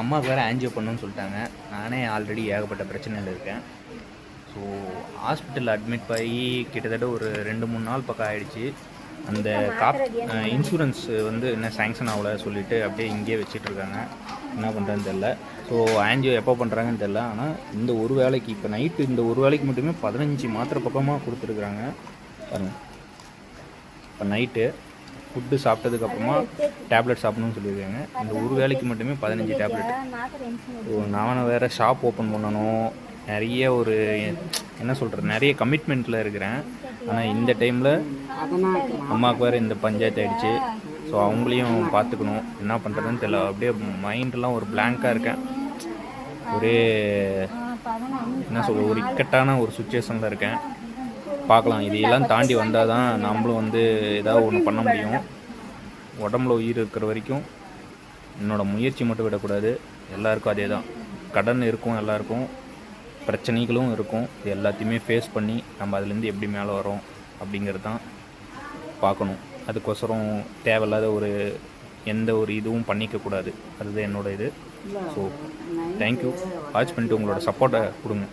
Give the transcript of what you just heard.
அம்மாவுக்கு வேறு ஆன்ஜியோ பண்ணணும்னு சொல்லிட்டாங்க. நானே ஆல்ரெடி ஏகப்பட்ட பிரச்சனையில் இருக்கேன். ஸோ ஹாஸ்பிட்டல் அட்மிட் ஆகி கிட்டத்தட்ட ஒரு ரெண்டு மூணு நாள் பக்கம் ஆயிடுச்சு. அந்த காப் இன்சூரன்ஸ் வந்து என்ன சேங்ஷன் ஆகல சொல்லிட்டு அப்படியே இங்கேயே வச்சிட்டு இருக்காங்க. என்ன பண்ணுறதுன்னு தெரில ஸோ ஆன்ஜியோ எப்போ பண்ணுறாங்கன்னு தெரில ஆனால் இந்த ஒரு வேலைக்கு இப்போ நைட்டு இந்த ஒரு வேலைக்கு மட்டுமே பதினஞ்சு மாத்திரை பக்கமாக கொடுத்துருக்குறாங்க. பாருங்க. இப்போ நைட்டு ஃபுட்டு சாப்பிட்டதுக்கப்புறமா டேப்லெட் சாப்பிடணும்னு சொல்லியிருக்காங்க. இந்த ஒரு வேலைக்கு மட்டுமே பதினஞ்சு டேப்லெட் ஸோ நான் வேறு ஷாப் ஓப்பன் பண்ணணும். நிறைய ஒரு என்ன சொல்கிறது நிறைய கமிட்மெண்ட்டில் இருக்கிறேன். ஆனால் இந்த டைமில் அம்மாவுக்கு வேறு இந்த பஞ்சாயத்து ஆகிடுச்சு ஸோ அவங்களையும் பார்த்துக்கணும். என்ன பண்ணுறதுன்னு தெரியல. அப்படியே மைண்டெலாம் ஒரு பிளாங்காக இருக்கேன். ஒரே என்ன சொல்கிறது ஒரு இக்கட்டான ஒரு சுச்சுவேஷனில் இருக்கேன். பார்க்கலாம். இதையெல்லாம் தாண்டி வந்தால் தான் நம்மளும் வந்து ஏதாவது ஒன்று பண்ண முடியும். உடம்புல உயிர் இருக்கிற வரைக்கும் என்னோடய முயற்சி மட்டும் விடக்கூடாது. எல்லாருக்கும் அதே தான் கடன் இருக்கும் எல்லாருக்கும். பிரச்சனைகளும் இருக்கும். இது எல்லாத்தையுமே ஃபேஸ் பண்ணி நம்ம அதுலேருந்து எப்படி மேலே வரோம் அப்படிங்கிறது தான் பார்க்கணும். அதுக்கோசரம் தேவையில்லாத ஒரு எந்த ஒரு இதுவும் பண்ணிக்கக்கூடாது அதுதான் என்னோட இது. ஸோ தேங்க்யூ வாட்ச் பண்ணிட்டு உங்களோட சப்போர்ட்டை கொடுங்க.